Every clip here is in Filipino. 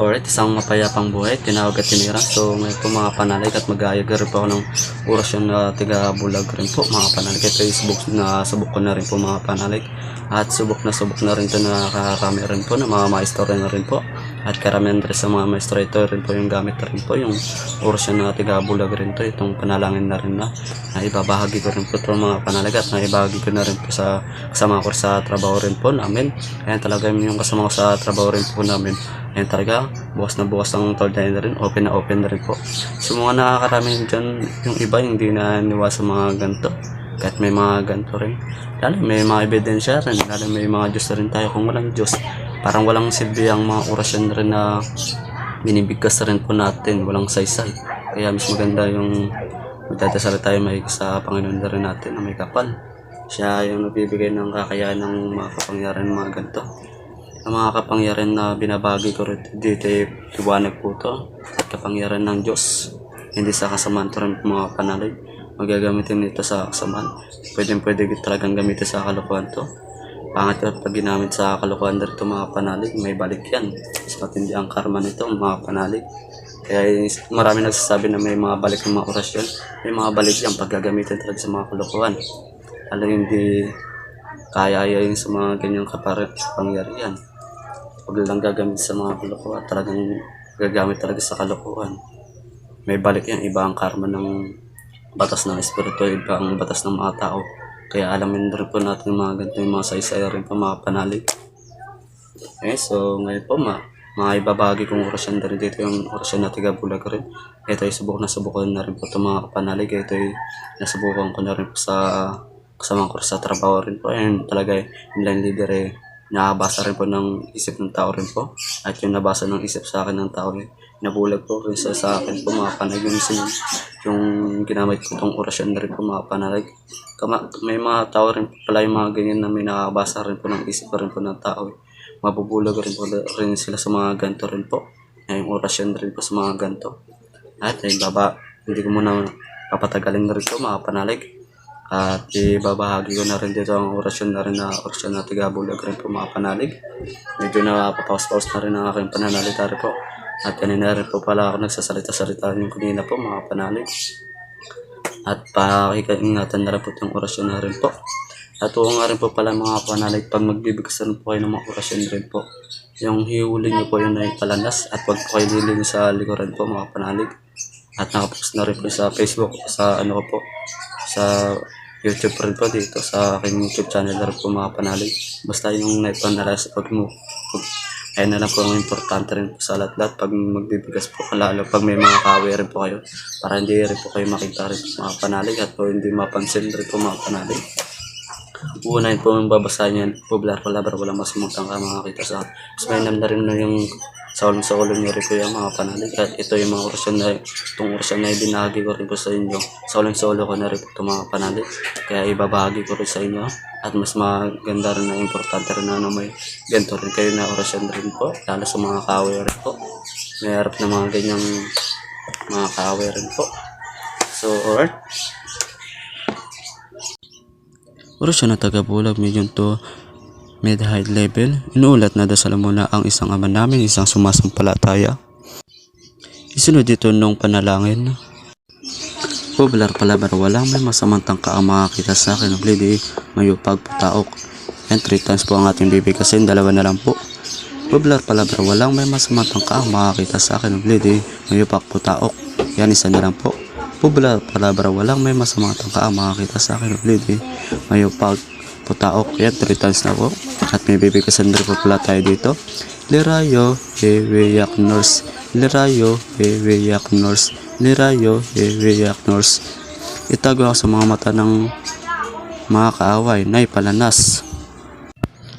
Alright, isang mapayapang buhay, tinawag at tinira. So ngayon po mga panalig at mag-aayag rin po ako ng orasyon na tiga bulag rin po mga panalig. Ito yung subok na subok ko na rin po mga panalig. At subok na subok na rin ito na karami rin po na mga maestro rin na rin po. At karamihan rin sa mga maestro ito rin po yung gamit rin po yung orasyon na tiga bulag rin to. Itong panalangin na rin na, na ibabahagi ko rin po ito mga panalig at na ibahagi ko na rin po sa kasama ko sa trabaho rin po namin. Ayan talaga yung kasama ko sa trabaho rin po namin. Ayan talaga, bukas na bukas ang told na rin, open na open na rin po. So mga nakakarami dyan, yung iba hindi na niwa sa mga ganito. Kahit may mga ganito rin. Lalo may mga ebidensya rin, lalo may mga Diyos rin tayo. Kung walang Diyos, parang walang silbi ang mga orasyon rin na binibigkas rin po natin, walang saysay. Kaya mas maganda yung magdadasal tayo may sa Panginoon na rin natin na may kapal. Siya yung nagbibigay ng kakayahan ng mga kapangyarihan ng mga ganito ang mga kapangyarihan na binabagi ko rin dito liwanag po to at kapangyarihan ng Diyos. Hindi sa kasamaan to rin mga panalig magagamitin nito sa kasamaan. Pwede pwede talagang gamitin sa kalukuhan to. Pangit at pag ginamit sa kalukuhan dito mga panalig may balik yan. Mas matindi ang karma nito mga panalig kaya marami nagsasabi na may mga balik ng mga orasyon. May mga balik yan pag gagamitin talaga sa mga kalukuhan lalo hindi kaya yung sa mga ganyang kapangyarihan huwag lang gagamit sa mga kalokohan. Talagang gagamit talaga sa kalokohan. May balik yan iba ang karma ng batas ng espiritu iba ang batas ng mga tao. Kaya alamin rin po natin mga ganito yung mga saysaya rin po mga panalig eh so ngayon po ma mga ibabagi kong orasyon na dito yung orasyon na tiga rin. Ito ay subok na subukan na rin po itong mga kapanalig ito ay nasubukan ko na rin po sa kasama ko sa trabaho rin po. And talaga yung line leader eh nakabasa rin po ng isip ng tao rin po. At yung nabasa ng isip sa akin ng tao eh, nabulag po rin sa, sa akin po mga panay yung, sin- yung ginamit ko itong orasyon na rin po mga panalig Kama, may mga tao rin pala yung mga ganyan na may nakabasa rin po ng isip rin po ng tao eh. mabubulag rin po rin sila sa mga ganito rin po. Na yung orasyon rin po sa mga ganito. At ay baba hindi ko muna papatagalin na rin po mga panalig at ibabahagi ko na rin dito ang orasyon na rin na orasyon na tigabulag rin po mga panalig. Medyo napapaus-paus na rin ang aking pananalita rin po. At kanina rin po pala ako nagsasalita-salita yung kanina po mga panalig. At pakikaingatan na rin po itong orasyon na rin po. At oo nga rin po pala mga panalig pag magbibigkas rin po kayo ng mga orasyon rin po. Yung hiuli niyo po yung naipalanas at wag po kayo lilin sa likuran po mga panalig. At nakapost na rin po sa Facebook, sa ano po, sa YouTube rin po dito sa aking YouTube channel rin po mga panalig. Basta yung naipanalas pag mo, pag, ayun na lang po ang importante rin po sa lahat-lahat pag magbibigas po lalo pag may mga kawe rin po kayo para hindi rin po kayo makita rin po mga panalig at po hindi mapansin rin po mga panalig. Unahin po yung babasahin yan, poblar palabra, wala mas mutang ka makakita sa akin. Mas may na rin na yung sa ulo sa ulo niyo rin po yung mga panalig. At ito yung mga orasyon na, itong orasyon na ibinahagi ko rin po sa inyo. Sa ulo sa ulo ko na rin po itong mga panalig. Kaya ibabahagi ko rin sa inyo. At mas maganda rin na importante rin na, na may ganito rin kayo na orasyon rin po. Lalo sa mga kaaway rin po. May harap na mga ganyang mga kaaway rin po. So, alright. Orasyon na taga-bulag, medium to mid-high level. Inuulat na dasal muna ang isang ama namin, isang sumasampalataya. Isunod dito nung panalangin. Poblar palabar walang may masamang tangka ang makakita sa akin ng lady mayupag putaok. And three times po ang ating bibig kasi dalawa na lang po. Poblar palabar walang may masamang tangka ang makakita sa akin ng lady mayupag putaok. Yan isa na lang po. Poblar palabra walang may masamang tangka ang makakita sa akin ng lady mayupag putaok. Yan three times na po. At may kasi rin po pala tayo dito. Lirayo, Heweyak Nurse. Lirayo, Heweyak Nurse. Lirayo, Heweyak Nurse. Itago ako sa mga mata ng mga kaaway na ipalanas.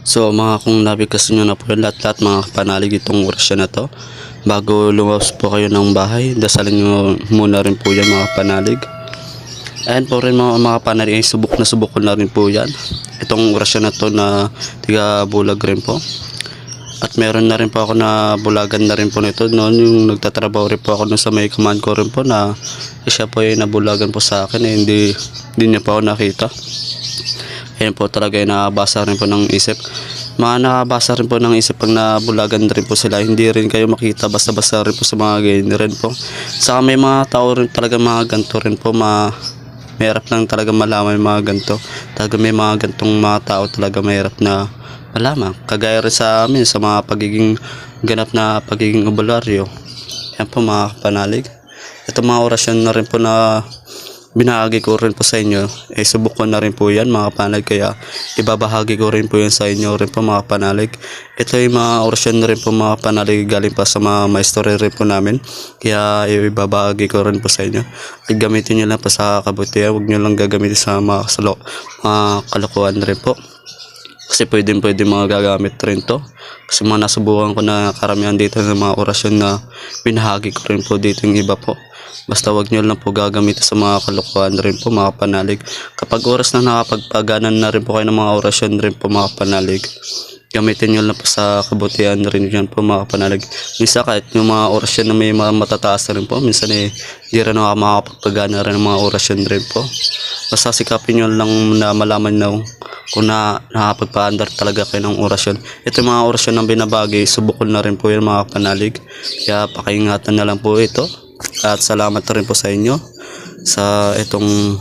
So mga kung nabigkas nyo na po yung lahat-lahat mga panalig itong orasyon na to. Bago lumabas po kayo ng bahay, dasalin nyo muna rin po yan mga panalig. Ayan po rin mga, mga panalig, ay subok na subok na rin po yan. Itong orasyon na to na tiga bulag rin po. At meron na rin po ako na bulagan na rin po nito noon yung nagtatrabaho rin po ako noon sa may command ko rin po na siya po ay nabulagan po sa akin eh, hindi, hindi niya po ako nakita. Ayan po talaga yung nakabasa rin po ng isip. mga nakabasa rin po ng isip pag nabulagan rin po sila hindi rin kayo makita basta-basta rin po sa mga ganyan rin po saka may mga tao rin talaga mga ganito rin po ma mahirap lang talaga malaman yung mga ganito. Talaga may mga gantong mga tao talaga mahirap na malaman. Kagaya rin sa amin sa mga pagiging ganap na pagiging obularyo yan po mga kapanalig. Ito mga orasyon na rin po na binahagi ko rin po sa inyo. Eh subok ko na rin po yan mga panalig kaya ibabahagi ko rin po yan sa inyo rin po mga panalig ito yung mga orasyon na rin po mga panalig galing pa sa mga maestorya rin po namin. Kaya ibabahagi ko rin po sa inyo. At gamitin nyo lang po sa kabutihan. Huwag nyo lang gagamitin sa mga, mga kalokohan rin po kasi pwede pwede mga gagamit rin to. Kasi mga nasubukan ko na karamihan dito ng mga orasyon na binahagi ko rin po dito yung iba po. Basta wag nyo lang po gagamitin sa mga kalokohan rin po mga panalig. Kapag oras na nakapagpaganan na rin po kayo ng mga orasyon rin po mga panalig gamitin nyo lang po sa kabutihan rin yan po mga panalig. Minsan kahit yung mga orasyon na may mga matataas na rin po minsan eh di rin ako makapagpagana rin ng mga orasyon rin po basta sikapin nyo lang na malaman na kung na nakapagpaandar talaga kayo ng orasyon. Ito yung mga orasyon ng binabagi, subukol na rin po yung mga panalig. Kaya pakiingatan na lang po ito. At salamat na rin po sa inyo sa itong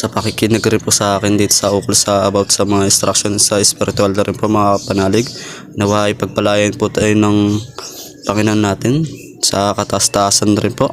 sa pakikinig rin po sa akin dito sa ukol sa about sa mga instruction sa spiritual na rin po mga panalig. Nawa ipagpalayan po tayo ng Panginoon natin sa kataas-taasan rin po.